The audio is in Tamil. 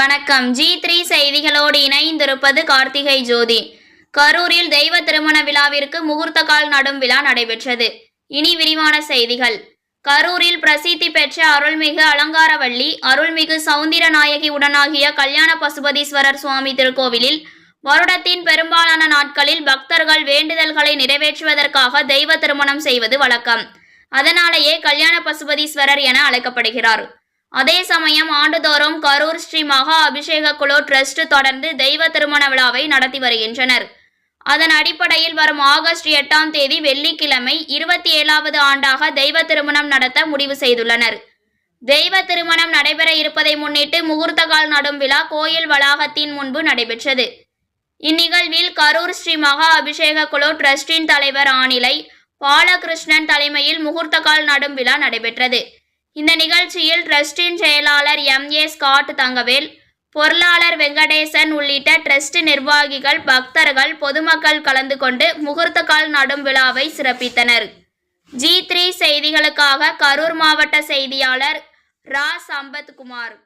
வணக்கம். ஜி த்ரீ செய்திகளோடு இணைந்திருப்பது கார்த்திகை ஜோதி. கரூரில் தெய்வ திருமண விழாவிற்கு முகூர்த்த கால் நடும் விழா நடைபெற்றது. இனி விரிவான செய்திகள். கரூரில் பிரசித்தி பெற்ற அருள்மிகு அலங்காரவள்ளி அருள்மிகு சௌந்திரநாயகி உடனாகிய கல்யாண பசுபதீஸ்வரர் சுவாமி திருக்கோவிலில் வருடத்தின் பெரும்பாலான நாட்களில் பக்தர்கள் வேண்டுதல்களை நிறைவேற்றுவதற்காக தெய்வ திருமணம் செய்வது வழக்கம். அதனாலேயே கல்யாண பசுபதீஸ்வரர் என அழைக்கப்படுகிறார். அதே சமயம் ஆண்டுதோறும் கரூர் ஸ்ரீ மகா அபிஷேக குழு டிரஸ்ட் தொடர்ந்து தெய்வ திருமண விழாவை நடத்தி வருகின்றனர். அதன் அடிப்படையில் வரும் ஆகஸ்ட் எட்டாம் தேதி வெள்ளிக்கிழமை இருபத்தி ஏழாவது ஆண்டாக தெய்வ திருமணம் நடத்த முடிவு செய்துள்ளனர். தெய்வ திருமணம் நடைபெற இருப்பதை முன்னிட்டு முகூர்த்த கால் நடும் விழா கோயில் வளாகத்தின் முன்பு நடைபெற்றது. இந்நிகழ்வில் கரூர் ஸ்ரீ மகா அபிஷேக குழு டிரஸ்டின் தலைவர் ஆணிலை பாலகிருஷ்ணன் தலைமையில் முகூர்த்த கால் நடும் விழா நடைபெற்றது. இந்த நிகழ்ச்சியில் ட்ரஸ்டின் செயலாளர் எம். ஏ. ஸ்காட் தங்கவேல் பொருளாளர் வெங்கடேசன் உள்ளிட்ட ட்ரஸ்ட் நிர்வாகிகள் பக்தர்கள் பொதுமக்கள் கலந்து கொண்டு முகூர்த்த கால் நடும் விழாவை சிறப்பித்தனர். ஜி த்ரீ செய்திகளுக்காக கரூர் மாவட்ட செய்தியாளர் ரா. சம்பத்குமார்.